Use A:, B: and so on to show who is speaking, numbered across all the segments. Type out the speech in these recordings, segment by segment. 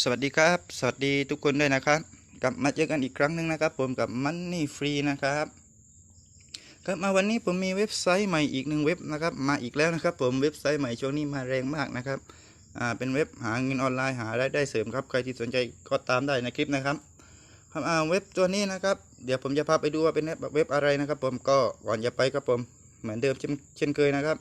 A: สวัสดีครับ สวัสดีทุกคนด้วยนะครับ กลับมาเจอกันอีกครั้งหนึ่งนะครับ ผมกับ Money Free นะครับครับมาวันนี้ผมมีเว็บไซต์ใหม่อีกหนึ่งเว็บนะครับ มาอีกแล้วนะครับ ผมเว็บไซต์ใหม่ช่วงนี้มาแรงมากนะครับอ่าเป็นเว็บหาเงินออนไลน์หารายได้เสริมครับใครที่สนใจก็ตามได้ในคลิปนะครับครับอ่าเว็บตัวนี้นะครับ เดี๋ยวผมจะพาไปดูว่าเป็นเว็บอะไรนะครับ ผมก็ก่อนจะไปครับผมเหมือนเดิมเช่นเคยนะครับ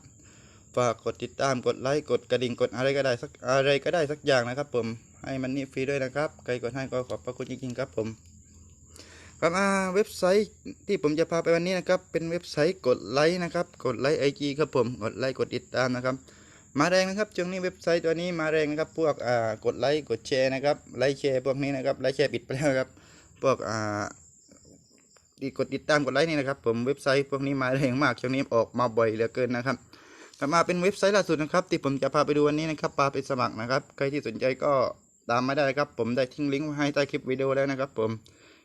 A: ฝากกดติดตามกดไลค์กดกระดิ่งกดอะไรก็ได้สักอะไรก็ได้สักอย่างนะครับ ผม ให้มันนี่ฟรีด้วยนะครับ ใครกดให้ก็ขอบพระคุณจริงๆครับผมครับอ่าเว็บไซต์ที่ผมจะพาไปวันนี้นะครับ เป็นเว็บไซต์กดไลค์นะครับ กดไลค์ไอจีครับผม กดไลค์กดติดตามนะครับ มาแรงนะครับช่วงนี้เว็บไซต์ตัวนี้มาแรงนะครับ พวกอ่ากดไลค์กดแชร์นะครับ ไลค์แชร์พวกนี้นะครับ ไลค์แชร์ปิดไปแล้วครับ พวกอ่าที่กดติดตามกดไลค์นี่นะครับ ผมเว็บไซต์พวกนี้มาแรงมากช่วงนี้ออกมาบ่อยเหลือเกินนะครับกลับมาเป็นเว็บไซต์ล่าสุดนะครับ ที่ผมจะพาไปดูวันนี้นะครับพาไปสมัครนะครับ ใครที่สนใจก็ ตามมาได้ครับผมได้ทิ้งลิงก์ไว้ให้ใต้คลิปวิดีโอแล้วนะครับผม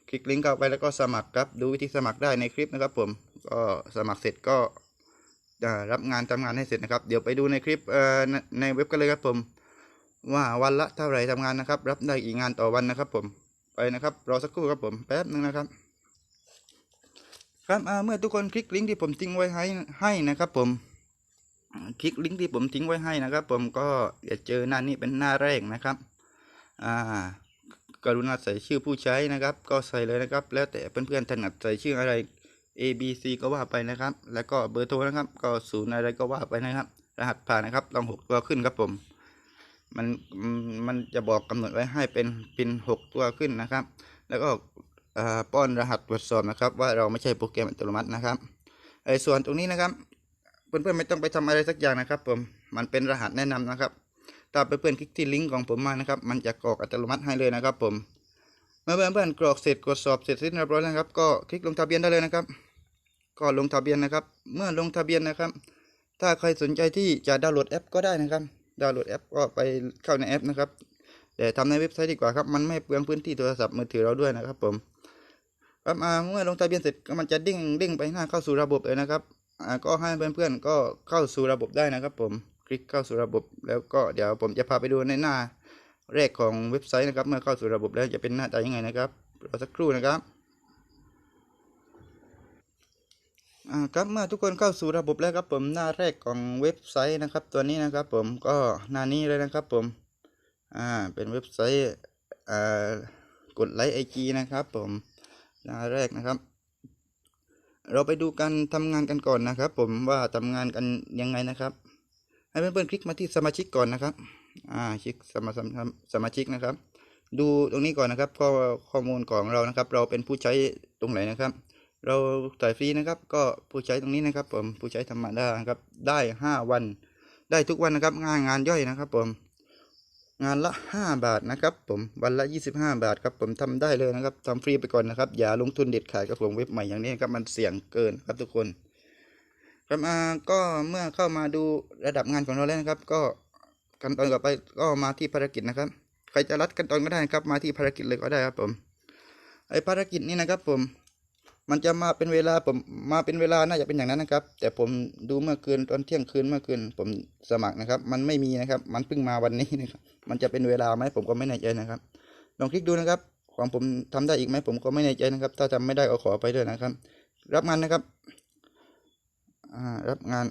A: คลิกลิงก์เข้าไปแล้วก็สมัครครับดูวิธีสมัครได้ในคลิปนะครับผมก็สมัครเสร็จก็รับงานทำงานให้เสร็จนะครับ เดี๋ยวไปดูในคลิปในในเว็บกันเลยครับผม ว่าวันละเท่าไหร่ทำงานนะครับ รับได้กี่งานต่อวันนะครับ ผมไปนะครับรอสักครู่ครับผมแป๊บนึงนะครับ ครับเมื่อทุกคนคลิกลิงก์ที่ผมทิ้งไว้ให้ให้นะครับ ผมคลิกลิงก์ที่ผมทิ้งไว้ให้นะครับ ผมก็จะเจอหน้านี้เป็นหน้าแรกนะครับ อ่ากรุณาใส่ชื่อผู้ใช้นะครับ ก็ใส่เลยนะครับ แล้วแต่เพื่อนๆถนัดใส่ชื่ออะไร A B C ก็ว่าไปนะครับ แล้วก็เบอร์โทรนะครับ ก็ศูนย์อะไรก็ว่าไปนะครับ รหัสผ่านนะครับต้องหกตัวขึ้นครับผม มันมันจะบอกกำหนดไว้ให้เป็นเป็นหกตัวขึ้นนะครับ แล้วก็อ่าป้อนรหัสตรวจสอบนะครับ ว่าเราไม่ใช่โปรแกรมอัตโนมัตินะครับไอ้ส่วนตรงนี้นะครับ เพื่อนๆไม่ต้องไปทำอะไรสักอย่างนะครับผมมันเป็นรหัสแนะนำนะครับ ถ้าเพื่อนๆคลิกที่ลิงก์ของผมมานะครับ มันจะกรอกอัตโนมัติให้เลยนะครับ ผม เมื่อเพื่อนๆกรอกเสร็จกดสอบเสร็จสิ้นเรียบร้อยแล้วครับ ก็คลิกลงทะเบียนได้เลยนะครับ ก็ลงทะเบียนนะครับ เมื่อลงทะเบียนนะครับ ถ้าใครสนใจที่จะดาวน์โหลดแอปก็ได้นะครับ ดาวน์โหลดแอปก็ไปเข้าในแอปนะครับ แต่ทำในเว็บไซต์ดีกว่าครับ มันไม่เปลืองพื้นที่โทรศัพท์มือถือเราด้วยนะครับผมครับอ่าเมื่อลงทะเบียนเสร็จมันจะดิ้งดิ้งไปหน้าเข้าสู่ระบบเลยนะครับอ่าก็ให้เพื่อนๆก็เข้าสู่ระบบได้นะครับผม คลิกเข้าสู่ระบบ แล้วก็เดี๋ยวผมจะพาไปดูในหน้าแรกของเว็บไซต์นะครับ เมื่อเข้าสู่ระบบแล้วจะเป็นหน้าตายังไงนะครับรอสักครู่นะครับอ่าครับเมื่อทุกคนเข้าสู่ระบบแล้วครับผมหน้าแรกของเว็บไซต์นะครับ ตัวนี้นะครับผมก็หน้านี้เลยนะครับผมอ่าเป็นเว็บไซต์อ่ากดไลค์ไอจีนะครับผมหน้าแรกนะครับ เราไปดูการทำงานกันก่อนนะครับ ผมว่าทำงานกันยังไงนะครับ ให้เพื่อนๆคลิกมาที่สมาชิกก่อนนะครับ อ่าคลิกสมาสมสมาชิกนะครับ ดูตรงนี้ก่อนนะครับข้อข้อมูลของเรานะครับ เราเป็นผู้ใช้ตรงไหนนะครับ เราจ่ายฟรีนะครับ ก็ผู้ใช้ตรงนี้นะครับ ผมผู้ใช้ธรรมดาครับ ได้ห้าวัน ได้ทุกวันนะครับงานงานย่อยนะครับ ผม งานละ 5 บาทนะครับ ผมวันละ 25 บาทครับ ผมทำได้เลยนะครับทำฟรีไปก่อนนะครับ อย่าลงทุนเด็ดขาดกับผมเว็บใหม่อย่างนี้ครับมันเสี่ยงเกินครับทุกคน ครับอ่าก็เมื่อเข้ามาดูระดับงานของเราแล้วนะครับ ก็ขั้นตอนต่อไปก็มาที่ภารกิจนะครับ ใครจะรัดขั้นตอนก็ได้นะครับ มาที่ภารกิจเลยก็ได้ครับผมไอภารกิจนี้นะครับ ผม มันจะมาเป็นเวลาผมมาเป็นเวลาน่าจะเป็นอย่างนั้นนะครับ แต่ผมดูเมื่อคืนตอนเที่ยงคืนเมื่อคืนผมสมัครนะครับ มันไม่มีนะครับ มันเพิ่งมาวันนี้นะครับ มันจะเป็นเวลาไหมผมก็ไม่แน่ใจนะครับลองคลิกดูนะครับของผมทำได้อีกไหมผมก็ไม่แน่ใจนะครับ ถ้าทำไม่ได้ก็ขอไปด้วยนะครับ รับงานนะครับ รับงาน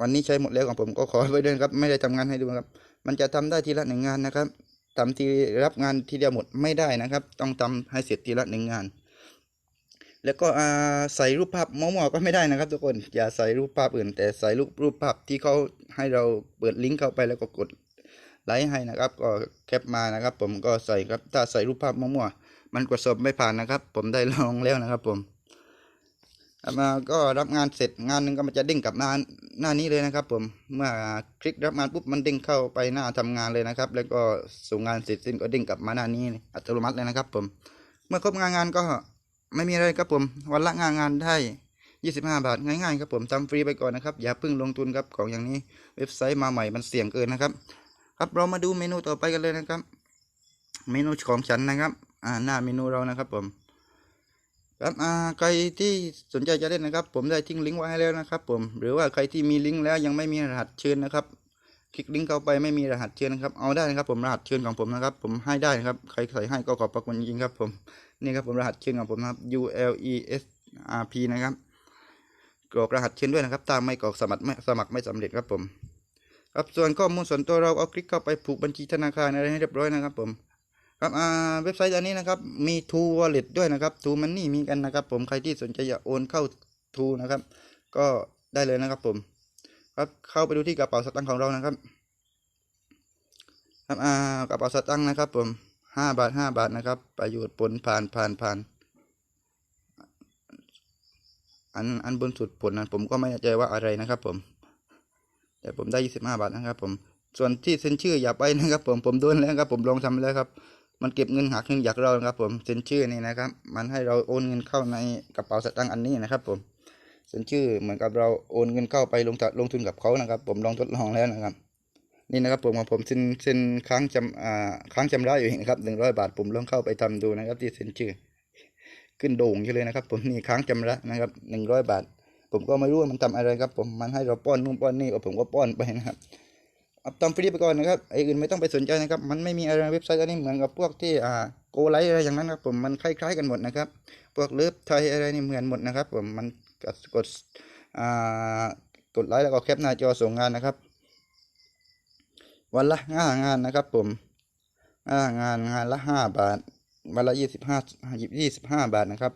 A: วันนี้ใช้หมดแล้วของผมก็ขอไปด้วยนครับ ไม่ได้ทำงานให้ดูครับ มันจะทำได้ทีละหนึ่งงานนะครับทำทีรับงานทีเดียวหมดไม่ได้นะครับ ต้องทำให้เสร็จทีละหนึ่งงาน แล้วก็ใส่รูปภาพมั่วๆก็ไม่ได้นะครับ ทุกคนอย่าใส่รูปภาพอื่น แต่ใส่รูปรูปภาพที่เขาให้เราเปิดลิงก์เข้าไปแล้วก็กดไลค์ให้นะครับ ก็แคปมานะครับ ผมก็ใส่ครับถ้าใส่รูปภาพมั่วๆมันกดสอบไม่ผ่านนะครับ ผมได้ลองแล้วนะครับผม มาก็รับงานเสร็จงานหนึ่งก็มันจะเด้งกลับมาหน้านี้เลยนะครับผมเมื่อคลิกรับงานปุ๊บมันเด้งเข้าไปหน้าทำงานเลยนะครับ แล้วก็ส่งงานเสร็จสิ้นก็เด้งกลับมาหน้านี้อัตโนมัติเลยนะครับ ผม เมื่อครบงานงานก็ไม่มีอะไรครับผม วันละงานงานได้ 25 บาทง่ายๆครับผมทำฟรีไปก่อนนะครับ อย่าเพิ่งลงทุนครับของอย่างนี้เว็บไซต์มาใหม่มันเสี่ยงเกินนะครับ ครับเรามาดูเมนูต่อไปกันเลยนะครับ เมนูของฉันนะครับ อ่าหน้าเมนูเรานะครับผม ครับอ่าใครที่สนใจจะเล่นนะครับ ผมได้ทิ้งลิงก์ไว้ให้แล้วนะครับ ผมหรือว่าใครที่มีลิงก์แล้วยังไม่มีรหัสเชิญนะครับ คลิกลิงก์เข้าไปไม่มีรหัสเชิญนะครับเอาได้นะครับ ผมรหัสเชิญของผมนะครับ ผมให้ได้นะครับใครใส่ให้ก็ขอบพระคุณจริงครับ ผมนี่ครับผมรหัสเชิญของผมนะครับ U L E S R P นะครับกรอกรหัสเชิญด้วยนะครับตามไม่กรอกสมัครไม่สมัครไม่สำเร็จครับผมครับส่วนข้อมูลส่วนตัวเราเอาคลิกเข้าไปผูกบัญชีธนาคารอะไรให้เรียบร้อยนะครับ ผม ครับอ่าเว็บไซต์อันนี้นะครับมี True Wallet ด้วยนะครับ True Money มีกันนะครับ ผมใครที่สนใจอยากโอนเข้า True นะครับ ก็ได้เลยนะครับผม ครับเข้าไปดูที่กระเป๋าสตางค์ของเรานะครับ ครับอ่ากระเป๋าสตางค์นะครับ ผมห้าบาทห้าบาทนะครับ ประโยชน์ผลผ่านผ่านผ่านอันอันบนสุดผลนั้นผมก็ไม่แน่ใจว่าอะไรนะครับ ผม แต่ผมได้ยี่สิบห้าบาทนะครับ ผม ส่วนที่เซ็นชื่ออย่าไปนะครับ ผมผมโดนแล้วครับ ผมลองทำแล้วครับ มันเก็บเงินหักเงินจากเรานะครับผมเซ็นชื่อนี่นะครับ มันให้เราโอนเงินเข้าในกระเป๋าสตางค์อันนี้นะครับ ผมเซ็นชื่อเหมือนกับเราโอนเงินเข้าไปลงลงทุนกับเขานะครับ ผมลองทดลองแล้วนะครับ นี่นะครับผมของผมเซ็นเซ็นค้างจำอ่าค้างชำระอยู่นะครับหนึ่งร้อยบาทผมลองเข้าไปทำดูนะครับ ที่เซ็นชื่อ ขึ้นโด่งเลยนะครับ ผมนี่ค้างชำระนะครับหนึ่งร้อยบาท ผมก็ไม่รู้ว่ามันทำอะไรครับ ผมมันให้เราป้อนนู่นป้อนนี่ผมก็ป้อนไปนะครับ อาทำฟรีไปก่อนนะครับไอ้อื่นไม่ต้องไปสนใจนะครับ มันไม่มีอะไรเว็บไซต์อันนี้เหมือนกับพวกที่อ่าโกไลท์อะไรอย่างนั้นครับผมมันคล้ายๆกันหมดนะครับ พวกเลิฟไทยอะไรนี่เหมือนหมดนะครับผมมันกดกดอ่ากดไลค์แล้วก็แคปหน้าจอส่งงานนะครับ วันละห้างานนะครับ ผมห้างานงานละห้าบาทวันละยี่สิบห้ายี่สิบห้าบาทนะครับ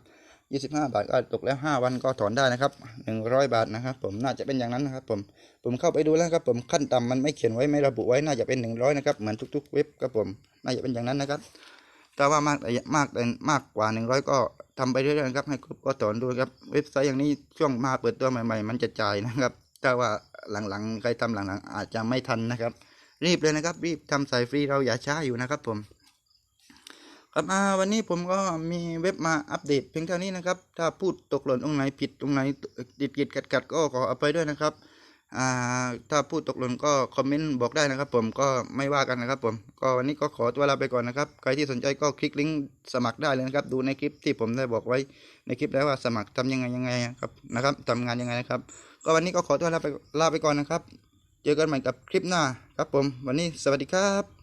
A: ยี่สิบห้าบาทก็ตกแล้วห้าวันก็ถอนได้นะครับหนึ่งร้อยบาทนะครับ ผมน่าจะเป็นอย่างนั้นนะครับ ผมผมเข้าไปดูแล้วครับ ผมขั้นต่ำมันไม่เขียนไว้ไม่ระบุไว้น่าจะเป็นหนึ่งร้อยนะครับเหมือนทุกๆเว็บครับผมน่าจะเป็นอย่างนั้นนะครับถ้าว่ามากมากมากกว่าหนึ่งร้อยก็ทำไปเรื่อยๆครับให้ครบก็ถอนดูครับเว็บไซต์อย่างนี้ช่วงมาเปิดตัวใหม่ ๆ มันจะจ่ายนะครับถ้าว่าหลังๆใครทำหลังๆ อาจจะไม่ทันนะครับ รีบเลยนะครับ รีบทำสายฟรีเราอย่าช้าอยู่นะครับผม ครับอ่าวันนี้ผมก็มีเว็บมาอัปเดตเพียงเท่านี้นะครับ ถ้าพูดตกหล่นตรงไหนผิดตรงไหนติดกิดขัดขัดก็ขออภัยด้วยนะครับอ่าถ้าพูดตกหล่นก็คอมเมนต์บอกได้นะครับผมก็ไม่ว่ากันนะครับผมก็วันนี้ก็ขอตัวลาไปก่อนนะครับ ใครที่สนใจก็คลิกลิงก์สมัครได้เลยนะครับ ดูในคลิปที่ผมได้บอกไว้ในคลิปแล้วว่าสมัครทำยังไงยังไงครับนะครับทำงานยังไงนะครับ ก็วันนี้ก็ขอตัวลาไปลาไปก่อนนะครับ เจอกันใหม่กับคลิปหน้าครับผม วันนี้สวัสดีครับ